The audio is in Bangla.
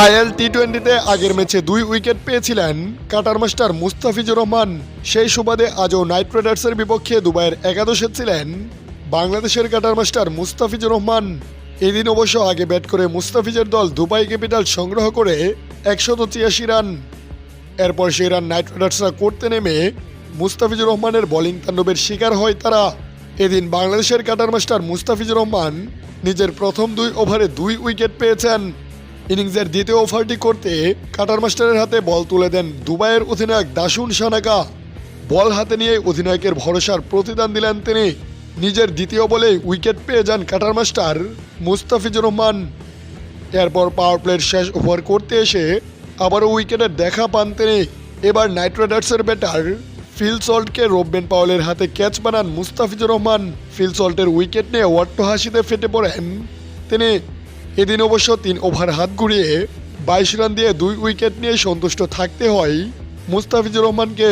আইএল টি টোয়েন্টিতে আগের ম্যাচে দুই উইকেট পেয়েছিলেন কাটার মাস্টার মুস্তাফিজুর রহমান। সেই সুবাদে আজও নাইট রাইডার্সের বিপক্ষে দুবাইয়ের একাদশে ছিলেন বাংলাদেশের কাটার মাস্টার মুস্তাফিজুর রহমান। এদিন অবশ্য আগে ব্যাট করে মুস্তাফিজের দল দুবাই ক্যাপিটাল সংগ্রহ করে একশত ছিয়াশি রান। এরপর সেই রান নাইট রাইডার্সরা করতে নেমে মুস্তাফিজুর রহমানের বোলিং তাণ্ডবের শিকার হয় তারা। এদিন বাংলাদেশের কাটার মাস্টার মুস্তাফিজুর রহমান নিজের প্রথম দুই ওভারে দুই উইকেট পেয়েছেন ইনিংসের দ্বিতীয় ওভারটি করতে কাটার মাস্টারের হাতে বল তুলে দেন দুবাইয়ের অধিনায়ক দাসুন সানাকা। বল হাতে নিয়ে অধিনায়কের ভরসার প্রতিদান দিলেন তিনি। নিজের দ্বিতীয় বলে উইকেট পেয়ে যান কাটার মাস্টার মুস্তাফিজুর রহমান। এরপর পাওয়ার প্লের শেষ ওভার করতে এসে আবারও উইকেটের দেখা পান তিনি। এবার নাইট রাইডার্সের ব্যাটার ফিল সল্টকে রোববেন পাওয়ালের হাতে ক্যাচ বানান মুস্তাফিজুর রহমান। ফিল সল্টের উইকেট নিয়ে ওয়াট্ট হাসিতে ফেটে পড়েন তিনি। এদিন অবশ্য তিন ওভার হাত ঘুরিয়ে বাইশ রান দিয়ে দুই উইকেট নিয়ে সন্তুষ্ট থাকতে হয় মুস্তাফিজুর রহমানকে।